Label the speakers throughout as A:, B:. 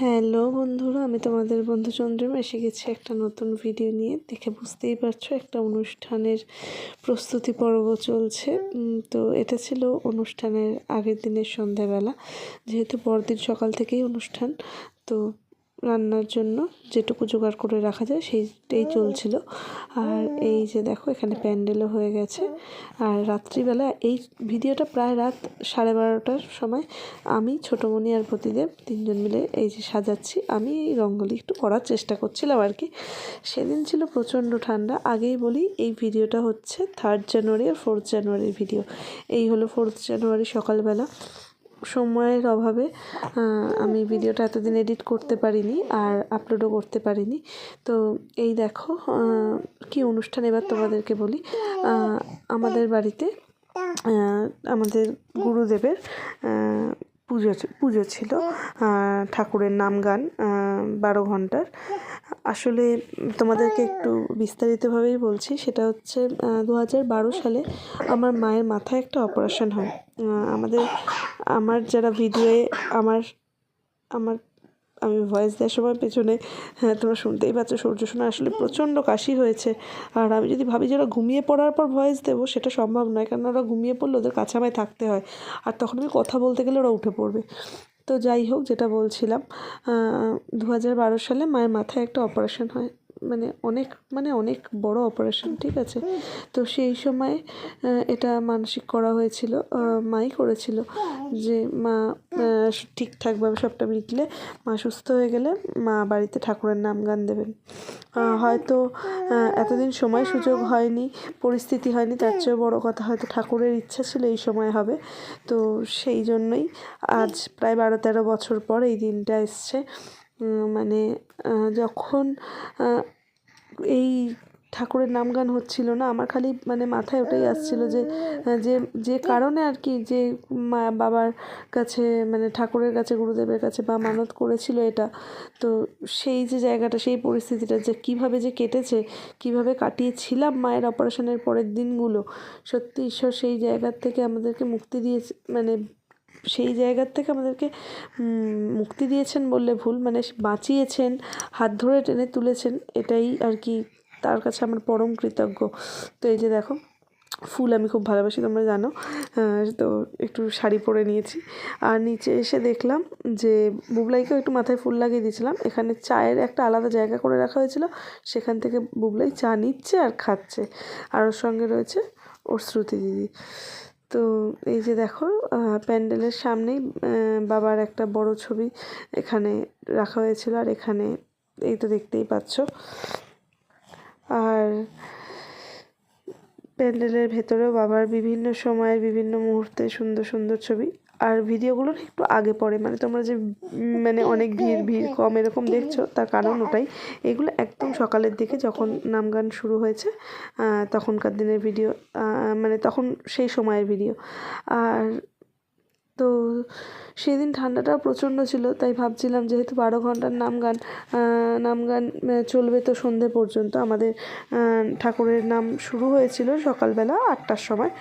A: Hello বন্ধুরা, আমি তোমাদের বন্ধু চন্দ্রিমা। এসে গেছি একটা নতুন ভিডিও নিয়ে। দেখে বুঝতেই পারছ, একটা অনুষ্ঠানের প্রস্তুতি পর্ব চলছে। তো এটা ছিল অনুষ্ঠানের আগের দিনের সন্ধ্যাবেলা। যেহেতু পরদিন সকাল থেকেই অনুষ্ঠান, তো রান্নার জন্য যেটুকু জোগাড় করে রাখা যায় সেইটাই চলছিল। আর এই যে দেখো, এখানে প্যান্ডেলও হয়ে গেছে। আর রাত্রিবেলা এই ভিডিওটা প্রায় রাত সাড়ে বারোটার সময় আমি, ছোটোমণি আর প্রতিদেব তিনজন মিলে এই যে সাজাচ্ছি। আমি এই রঙ্গলি একটু করার চেষ্টা করছিলাম আর কি। সেদিন ছিল প্রচণ্ড ঠান্ডা। আগেই বলি, এই ভিডিওটা হচ্ছে থার্ড জানুয়ারি আর ফোর্থ জানুয়ারির ভিডিও। এই হলো ফোর্থ জানুয়ারি সকালবেলা। সময়ের অভাবে আমি ভিডিওটা এতদিন এডিট করতে পারিনি আর আপলোডও করতে পারিনি। তো এই দেখো কি অনুষ্ঠান এবার তোমাদেরকে বলি। আমাদের বাড়িতে আমাদের গুরুদেবের পুজো পুজো ছিল ঠাকুরের নাম গান বারো ঘণ্টার। আসলে তোমাদেরকে একটু বিস্তারিতভাবেই বলছি। সেটা হচ্ছে দু হাজার বারো সালে আমার মায়ের মাথায় একটা অপারেশন হয়। আমাদের, আমার যারা ভিডিওয়ে আমার আমার, আমি ভয়েস দেওয়ার সময় পেছনে হ্যাঁ তোমরা শুনতেই পাচ্ছ, সূর্য শোনা আসলে প্রচণ্ড কাশি হয়েছে। আর আমি যদি ভাবি যে ওরা ঘুমিয়ে পড়ার পর ভয়েস দেবো, সেটা সম্ভব নয়। কারণ ওরা ঘুমিয়ে পড়লে ওদের কাছে আমায় থাকতে হয়। আর তখন আমি কথা বলতে গেলে ওরা উঠে পড়বে। তো যাই হোক যেটা বলছিলাম দু হাজার বারো সালে মায়ের মাথায় একটা অপারেশন হয়। মানে অনেক মানে অনেক বড় অপারেশন ঠিক আছে? তো সেই সময় এটা মানসিক করা হয়েছিল মাই করেছিল যে, মা ঠিকঠাকভাবে সবটা মিটলে, মা সুস্থ হয়ে গেলে, মা বাড়িতে ঠাকুরের নাম গান দেবেন। হয়তো এতদিন সময় সুযোগ হয়নি, পরিস্থিতি হয়নি, তার চেয়েও বড় কথা হয়তো ঠাকুরের ইচ্ছা ছিল এই সময় হবে। তো সেই জন্যই আজ প্রায় বারো তেরো বছর পর এই দিনটা এসছে। মানে যখন এই ঠাকুরের নাম গান হচ্ছিল না, আমার খালি মানে মাথায় ওটাই আসছিল যে যে যে কারণে আর কি যে মা, বাবার কাছে মানে ঠাকুরের কাছে, গুরুদেবের কাছে বা মানত করেছিল এটা। তো সেই যে জায়গাটা, সেই পরিস্থিতিটা যে কীভাবে যে কেটেছে, কীভাবে কাটিয়েছিলাম মায়ের অপারেশনের পরের দিনগুলো, সত্যি ঈশ্বর সেই জায়গার থেকে আমাদেরকে মুক্তি দিয়েছে মানে সেই জায়গার থেকে আমাদেরকে মুক্তি দিয়েছেন বললে ভুল। মানে বাঁচিয়েছেন, হাত ধরে টেনে তুলেছেন, এটাই আর কি তার কাছে আমার পরম কৃতজ্ঞ। তো এই যে দেখো, ফুল আমি খুব ভালোবাসি, তোমরা জানো। তো একটু শাড়ি পরে নিয়েছি। আর নিচে এসে দেখলাম যে বুবলাইকেও একটু মাথায় ফুল লাগিয়ে দিয়েছিলাম। এখানে চায়ের একটা আলাদা জায়গা করে রাখা হয়েছিল। সেখান থেকে বুবলাই চা নিচ্ছে আর খাচ্ছে। আর ওর সঙ্গে রয়েছে ওর শ্রুতি দিদি। তো এই যে দেখো প্যান্ডেলের সামনেই বাবার একটা বড় ছবি এখানে রাখা হয়েছিল, আর এখানে এই তো দেখতেই পাচ্ছ। আর প্যান্ডেলের ভেতরেও বাবার বিভিন্ন সময়ের বিভিন্ন মুহূর্তে সুন্দর সুন্দর ছবি। আর ভিডিওগুলোর একটু আগে পড়ে মানে তোমরা যে মানে অনেক ভিড় ভিড় কম এরকম দেখছ, তার কারণ ওটাই। এগুলো একদম সকালের দিকে যখন নাম গান শুরু হয়েছে তখনকার দিনের ভিডিও মানে তখন সেই সময়ের ভিডিও। আর তো সেদিন ঠান্ডাটাও প্রচণ্ড ছিল, তাই ভাবছিলাম যেহেতু বারো ঘণ্টার নাম গান নাম গান চলবে তো সন্ধে পর্যন্ত। আমাদের ঠাকুরের নাম শুরু হয়েছিল সকালবেলা আটটার সময়।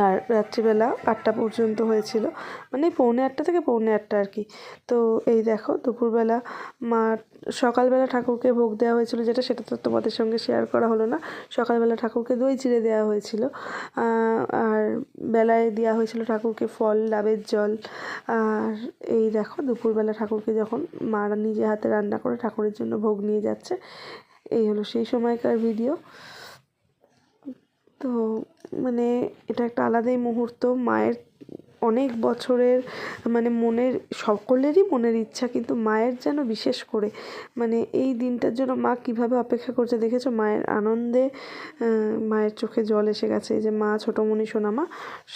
A: আর রাত্রিবেলা আটটা পর্যন্ত হয়েছিল। মানে পৌনে আটটা থেকে পৌনে আটটা আর কি। তো এই দেখো, দুপুরবেলা মা, সকালবেলা ঠাকুরকে ভোগ দেওয়া হয়েছিল যেটা, সেটা তো তোমাদের সঙ্গে শেয়ার করা হলো না। সকালবেলা ঠাকুরকে দই চিড়ে দেওয়া হয়েছিল। আর বেলায় দেওয়া হয়েছিল ঠাকুরকে ফল, ডাবের জল। আর এই দেখো, দুপুরবেলা ঠাকুরকে যখন মা নিজে হাতে রান্না করে ঠাকুরের জন্য ভোগ নিয়ে যাচ্ছে, এই হলো সেই সময়কার ভিডিও তো মানে এটা একটা আলাদাই মুহূর্ত। মায়ের অনেক বছরের মানে মনের, সকলেরই মনের ইচ্ছা, কিন্তু মায়ের যেন বিশেষ করে মানে এই দিনটার জন্য মা কীভাবে অপেক্ষা করছে দেখেছ? মায়ের আনন্দে মায়ের চোখে জল এসে গেছে। যে মা, ছোটোমণি, সোনামা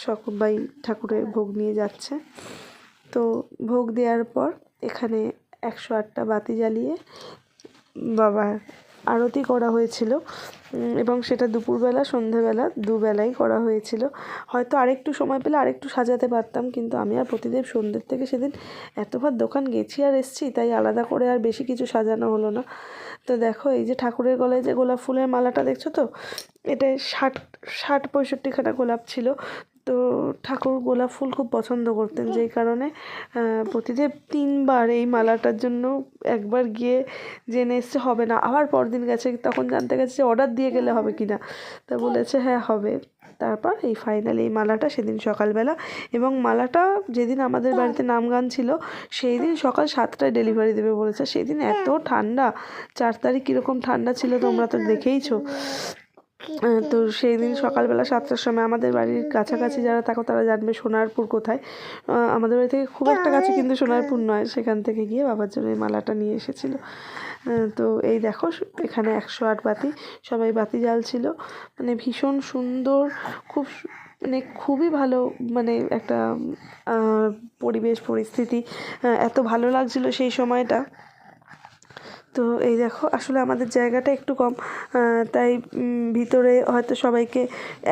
A: সবাই ঠাকুরের ভোগ নিয়ে যাচ্ছে। তো ভোগ দেওয়ার পর এখানে একশো আটটা বাতি জ্বালিয়ে বাবার আরতি করা হয়েছিল। এবং সেটা দুপুরবেলা সন্ধেবেলা দুবেলাই করা হয়েছিল। হয়তো আরেকটু সময় পেলে আরেকটু সাজাতে পারতাম, কিন্তু আমি আর প্রতিদেব সন্ধ্যের থেকে সেদিন এতবার দোকান গেছি আর এসছি, তাই আলাদা করে আর বেশি কিছু সাজানো হলো না। তো দেখো, এই যে ঠাকুরের গলায় যে গোলাপ ফুলের মালাটা দেখছ তো? এটা ষাট ষাট পঁয়ষট্টিখানা গোলাপ ছিল। তো ঠাকুর গোলাপ ফুল খুব পছন্দ করতেন, যেই কারণে প্রতিদেব তিনবার এই মালাটার জন্য একবার গিয়ে জেনে এসছে হবে না। আবার পরদিন গেছে, তখন জানতে গেছে অর্ডার দিয়ে গেলে হবে কি না তা বলেছে হ্যাঁ হবে। তারপর এই ফাইনালি এই মালাটা সেদিন সকালবেলা এবং মালাটা যেদিন আমাদের বাড়িতে নাম গান ছিল সেই দিন সকাল সাতটায় ডেলিভারি দেবে বলেছে। সেই দিন এত ঠান্ডা, চার তারিখ কীরকম ঠান্ডা ছিল তোমরা তো দেখেইছো। তো সেই দিন সকালবেলা সাতটার সময় আমাদের বাড়ির কাছাকাছি যারা থাকো তারা জানবে সোনারপুর কোথায়। আমাদের বাড়ি থেকে খুব একটা কাছে, কিন্তু সোনারপুর নয়, সেখান থেকে গিয়ে বাবার জন্য এই মালাটা নিয়ে এসেছিল। তো এই দেখো, এখানে একশো আট বাতি, সবাই বাতি জ্বালছিল। মানে ভীষণ সুন্দর, খুব মানে খুবই ভালো মানে একটা পরিবেশ, পরিস্থিতি এত ভালো লাগছিল সেই সময়টা। তো এই দেখো, আসলে আমাদের জায়গাটা একটু কম তাই ভিতরে হয়তো সবাইকে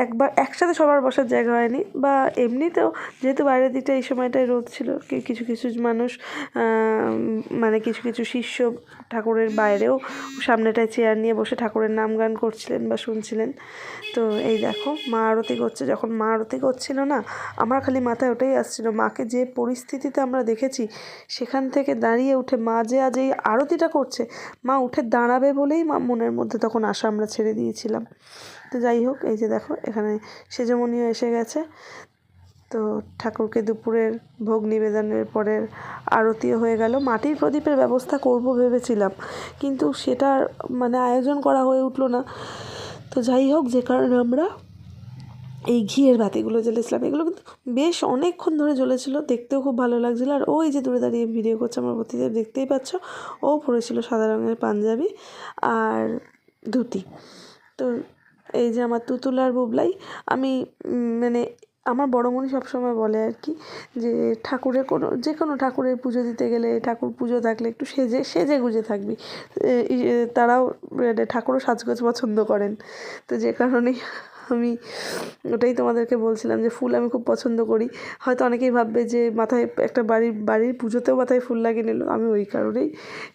A: একবার, একসাথে সবার বসার জায়গা হয়নি, বা এমনিতেও যেহেতু বাইরের দিকটা এই সময়টায় রোদ ছিল কিছু কিছু মানুষ মানে কিছু কিছু শিষ্য ঠাকুরের বাইরেও সামনেটায় চেয়ার নিয়ে বসে ঠাকুরের নাম গান করছিলেন বা শুনছিলেন। তো এই দেখো, মা আরতি করছে, যখন মা আরতি করছিল না, আমার খালি মাথায় ওটাই আসছিল, মাকে যে পরিস্থিতিতে আমরা দেখেছি, সেখান থেকে দাঁড়িয়ে উঠে মা যে আজ এই আরতিটা করছে মা উঠে দাঁড়াবে বলেই মা মনের মধ্যে তখন আশা আমরা ছেড়ে দিয়েছিলাম। তো যাই হোক, এই যে দেখো, এখানে সেজমনিও এসে গেছে। তো ঠাকুরকে দুপুরের ভোগ নিবেদনের পরের আরতিও হয়ে গেল। মাটির প্রদীপের ব্যবস্থা করব ভেবেছিলাম, কিন্তু সেটার মানে আয়োজন করা হয়ে উঠল না। তো যাই হোক, যে কারণে আমরা এই ঘিয়ের বাতিগুলো জ্বেলেছিলাম এগুলো কিন্তু বেশ অনেকক্ষণ ধরে জ্বলেছিল, দেখতেও খুব ভালো লাগছিল। আর ওই যে দূরে দাঁড়িয়ে ভিডিও করছে আমার প্রতিদেব দেখতেই পাচ্ছ, ও পরেছিল সাদা রঙের পাঞ্জাবি আর ধুতি। তো এই যে আমার তুতুল আর বুবলাই, আমি মানে আমার বড়মণি সবসময় বলে আর কি, যে ঠাকুরের কোনো, যে কোনো ঠাকুরের পুজো দিতে গেলে, ঠাকুর পুজো থাকলে একটু সেজে সেজে গুজে থাকবি। তারাও মানে ঠাকুরও সাজগোজ পছন্দ করেন। তো যে কারণেই আমি ওটাই তোমাদেরকে বলছিলাম যে ফুল আমি খুব পছন্দ করি। হয়তো অনেকেই ভাববে যে মাথায় একটা বাড়ির বাড়ির পুজোতেও মাথায় ফুল লাগিয়ে নিল। আমি ওই কারণেই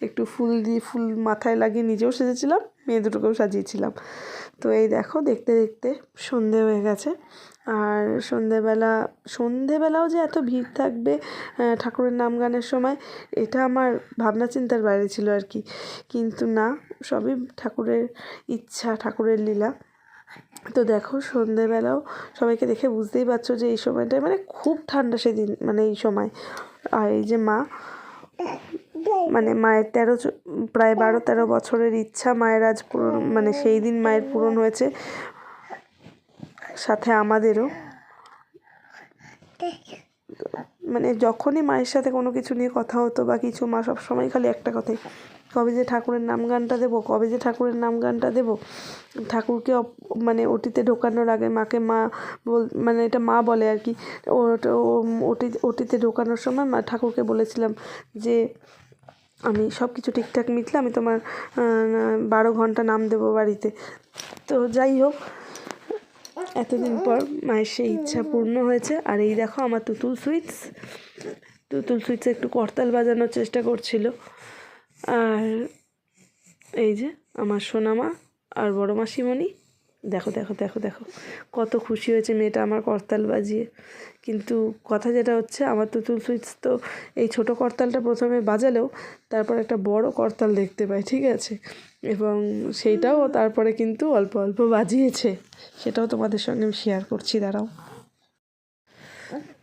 A: একটু ফুল দিয়ে, ফুল মাথায় লাগিয়ে নিজেও সেজেছিলাম, মেয়ে দুটোকেও সাজিয়েছিলাম। তো এই দেখো, দেখতে দেখতে সন্ধে হয়ে গেছে। আর সন্ধেবেলা, সন্ধেবেলাও যে এত ভিড় থাকবে ঠাকুরের নাম গানের সময়, এটা আমার ভাবনা চিন্তার বাইরে ছিল আর কি। কিন্তু না, সবই ঠাকুরের ইচ্ছা, ঠাকুরের লীলা। তো দেখো সন্ধেবেলাও সবাইকে দেখে বুঝতেই পারছ যে এই সময়টায় মানে খুব ঠান্ডা সেদিন মানে এই সময়। আর এই যে মা মানে মায়ের তেরো প্রায় বারো তেরো বছরের ইচ্ছা মায়ের আজ পূরণ মানে সেই দিন মায়ের পূরণ হয়েছে। সাথে আমাদেরও। মানে যখনই মায়ের সাথে কোনো কিছু নিয়ে কথা হতো বা কিছু, মা সবসময় খালি একটা কথাই কবে যে ঠাকুরের নাম গানটা দেবো, কবে যে ঠাকুরের নাম গানটা দেবো, ঠাকুরকে মানে ওটিতে ঢোকানোর আগে মাকে মা বল মানে এটা মা বলে আর কি, ওটি ওটিতে ঢোকানোর সময় মা ঠাকুরকে বলেছিলাম যে আমি সব কিছু ঠিকঠাক মিটলে আমি তোমার বারো ঘণ্টা নাম দেবো বাড়িতে। তো যাই হোক, এতদিন পর মায়ের সেই ইচ্ছা পূর্ণ হয়েছে। আর এই দেখো আমার তুতুল সুইটস তুতুল সুইটস একটু করতাল বাজানোর চেষ্টা করছিল। আর এই যে আমার সোনামা আর বড় মাসিমণি। দেখো দেখো দেখো দেখো কত খুশি হয়েছে মেয়েটা আমার করতাল বাজিয়ে। কিন্তু কথা যেটা হচ্ছে আমার তুতুল সুইটস তো এই ছোট করতালটা প্রথমে বাজালেও তারপর একটা বড় করতাল দেখতে পাই ঠিক আছে? এবং সেইটাও তারপরে কিন্তু অল্প অল্প বাজিয়েছে। সেটাও তোমাদের সঙ্গে আমি শেয়ার করছি দাঁড়াও।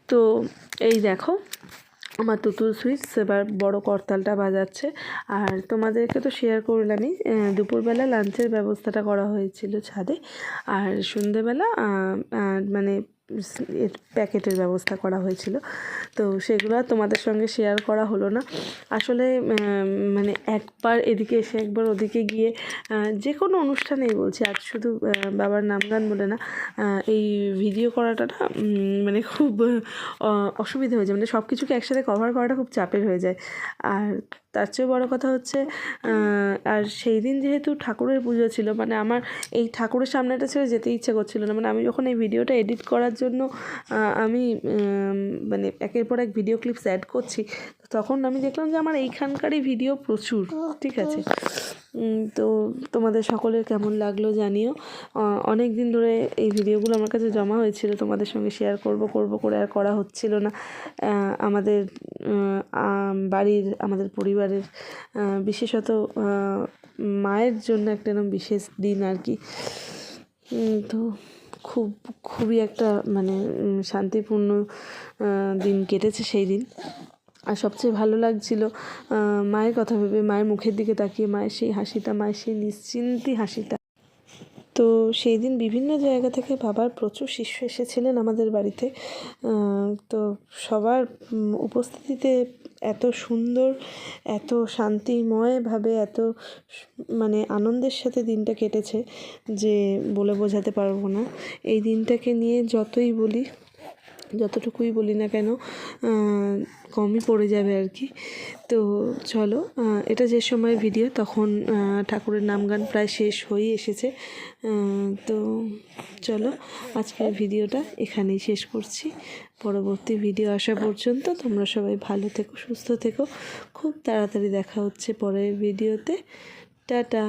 A: তো এই দেখো আমার তুতুল সুইটস, এবার বড় করতালটা বাজাচ্ছে। আর তোমাদেরকে তো শেয়ার করলামই দুপুরবেলা লাঞ্চের ব্যবস্থাটা করা হয়েছিল ছাদে। আর সন্ধেবেলা মানে এর প্যাকেটের ব্যবস্থা করা হয়েছিল। তো সেগুলো তোমাদের সঙ্গে শেয়ার করা হলো না। আসলে মানে একবার এদিকে এসে একবার ওদিকে গিয়ে যে কোনো অনুষ্ঠানেই বলছি, আজ শুধু বাবার নাম গান বলে না এই ভিডিও করাটা না মানে খুব অসুবিধা হয়ে যায়। মানে সব কিছুকে একসাথে কভার করাটা খুব চাপের হয়ে যায়। আর তার চেয়েও বড়ো কথা হচ্ছে আর সেই দিন যেহেতু ঠাকুরের পুজো ছিল মানে আমার এই ঠাকুরের সামনেটা ছেড়ে যেতে ইচ্ছে করছিল না। মানে আমি যখন এই ভিডিওটা এডিট করার জন্য আমি মানে একের পর এক ভিডিও ক্লিপস অ্যাড করছি তখন আমি দেখলাম যে আমার এইখানকারই ভিডিও প্রচুর, ঠিক আছে? তো তোমাদের সকলের কেমন লাগল জানিও। অনেক দিন ধরে এই ভিডিওগুলো আমার কাছে জমা হয়েছিল, তোমাদের সঙ্গে শেয়ার করব করব করে আর করা হচ্ছিল না। আমাদের বাড়ির, আমাদের পরিবারের বিশেষত মায়ের জন্য একটা এরকম বিশেষ দিন আর কি। তো খুব, খুবই একটা মানে শান্তিপূর্ণ দিন কেটেছে সেই দিন। আর সবচেয়ে ভালো লাগছিল মায়ের কথা ভেবে মায়ের মুখের দিকে তাকিয়ে, মায়ের সেই হাসিটা, মায়ের সেই নিশ্চিন্তি হাসিটা। তো সেই দিন বিভিন্ন জায়গা থেকে বাবার প্রচুর শিষ্য এসেছিলেন আমাদের বাড়িতে তো সবার উপস্থিতিতে এত সুন্দর, এত শান্তিময়ভাবে এত মানে আনন্দের সাথে দিনটা কেটেছে যে বলে বোঝাতে পারব না। এই দিনটাকে নিয়ে যতই বলি যতটুকুই বলি না কেন কমই পড়ে যাবে আর কি। তো চলো এটা যে সময় ভিডিও তখন ঠাকুরের নাম গান প্রায় শেষ হয়েই এসেছে। তো চলো, আজকের ভিডিওটা এখানেই শেষ করছি। পরবর্তী ভিডিও আসা পর্যন্ত তোমরা সবাই ভালো থেকো, সুস্থ থেকো। খুব তাড়াতাড়ি দেখা হচ্ছে পরের ভিডিওতে টাটা।